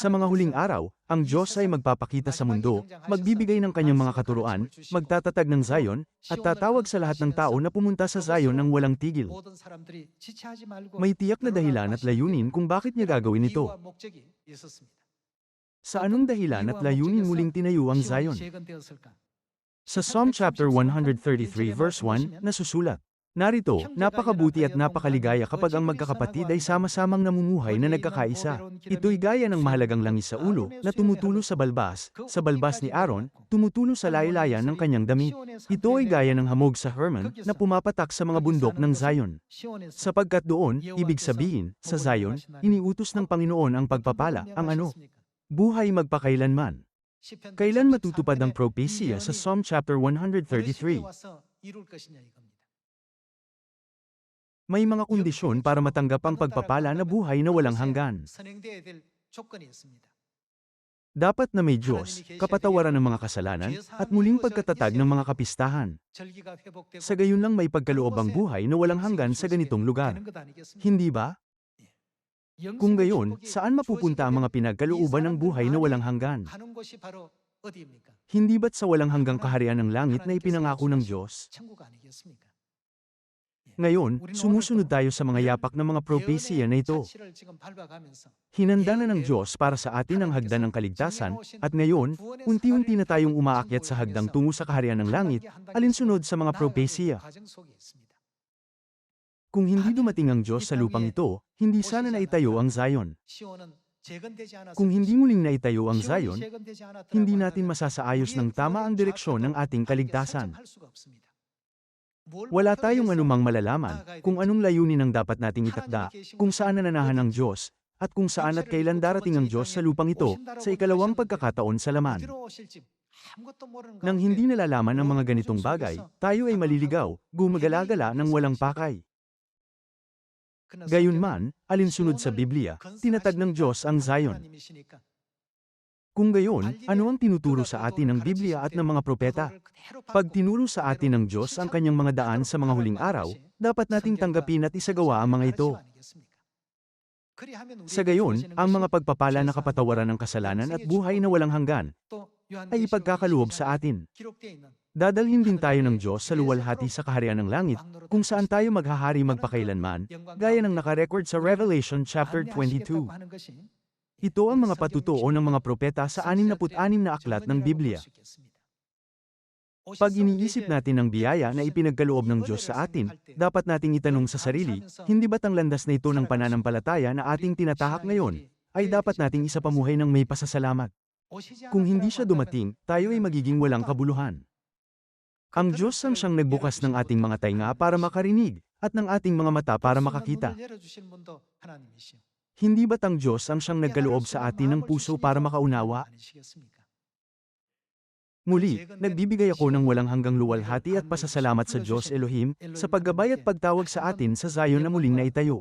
Sa mga huling araw, ang Diyos ay magpapakita sa mundo, magbibigay ng kanyang mga katuruan, magtatatag ng Zion, at tatawag sa lahat ng tao na pumunta sa Zion ng walang tigil. May tiyak na dahilan at layunin kung bakit niya gagawin ito. Sa anong dahilan at layunin muling tinayo ang Zion? Sa Psalm chapter 133 verse 1 nasusulat, Narito, napakabuti at napakaligaya kapag ang magkakapatid ay sama-samang namumuhay na nagkakaisa. Ito'y gaya ng mahalagang langis sa ulo na tumutulo sa balbas, sa balbas ni Aaron, tumutulo sa laylayan ng kanyang damit. Ito ay gaya ng hamog sa Hermon na pumapatak sa mga bundok ng Zion. Sapagkat doon, ibig sabihin, sa Zion, iniutos ng Panginoon ang pagpapala, ang ano, buhay magpakailanman. Kailan matutupad ang propesya sa Psalm chapter 133? May mga kondisyon para matanggap ang pagpapala na buhay na walang hanggan. Dapat na may Diyos, kapatawaran ng mga kasalanan, at muling pagkatatag ng mga kapistahan. Sa gayon lang may pagkaloob ang buhay na walang hanggan sa ganitong lugar. Hindi ba? Kung gayon, saan mapupunta ang mga pinagkalooban ng buhay na walang hanggan? Hindi ba't sa walang hanggang kaharian ng langit na ipinangako ng Diyos? Ngayon, sumusunod tayo sa mga yapak ng mga propesya na ito. Hinanda na ng Diyos para sa atin ang hagdan ng kaligtasan, at ngayon, unti-unti na tayong umaakyat sa hagdang tungo sa kaharian ng langit, alinsunod sa mga propesya. Kung hindi dumating ang Diyos sa lupang ito, hindi sana naitayo ang Zion. Kung hindi muling naitayo ang Zion, hindi natin masasaayos ng tama ang direksyon ng ating kaligtasan. Wala tayong anumang malalaman kung anong layunin ang dapat nating itakda, kung saan nananahan ang Diyos, at kung saan at kailan darating ang Diyos sa lupang ito sa ikalawang pagkakataon sa laman. Nang hindi nalalaman ang mga ganitong bagay, tayo ay maliligaw, gumagala-gala ng walang pakay. Gayunman, alinsunod sa Biblia, tinatag ng Diyos ang Zion. Kung gayon, ano ang tinuturo sa atin ng Biblia at ng mga propeta? Pag tinuro sa atin ng Diyos ang kanyang mga daan sa mga huling araw, dapat nating tanggapin at isagawa ang mga ito. Sa gayon, ang mga pagpapala na kapatawaran ng kasalanan at buhay na walang hanggan ay ipagkakaloob sa atin. Dadalhin din tayo ng Diyos sa luwalhati sa kaharian ng langit, kung saan tayo maghahari magpakailanman, gaya ng nakarecord sa Revelation chapter 22. Ito ang mga patutuo ng mga propeta sa 66 na aklat ng Biblia. Pag iniisip natin ang biyaya na ipinagkaloob ng Diyos sa atin, dapat nating itanong sa sarili, hindi ba't ang landas na ito ng pananampalataya na ating tinatahak ngayon, ay dapat nating isapamuhay ng may pasasalamat. Kung hindi siya dumating, tayo ay magiging walang kabuluhan. Ang Diyos ang siyang nagbukas ng ating mga tainga para makarinig, at ng ating mga mata para makakita. Hindi ba't ang Diyos ang siyang nagkaloob sa atin ng puso para makaunawa? Muli, nagbibigay ako ng walang hanggang luwalhati at pasasalamat sa Diyos Elohim, sa paggabay at pagtawag sa atin sa Zion na muling naitayo.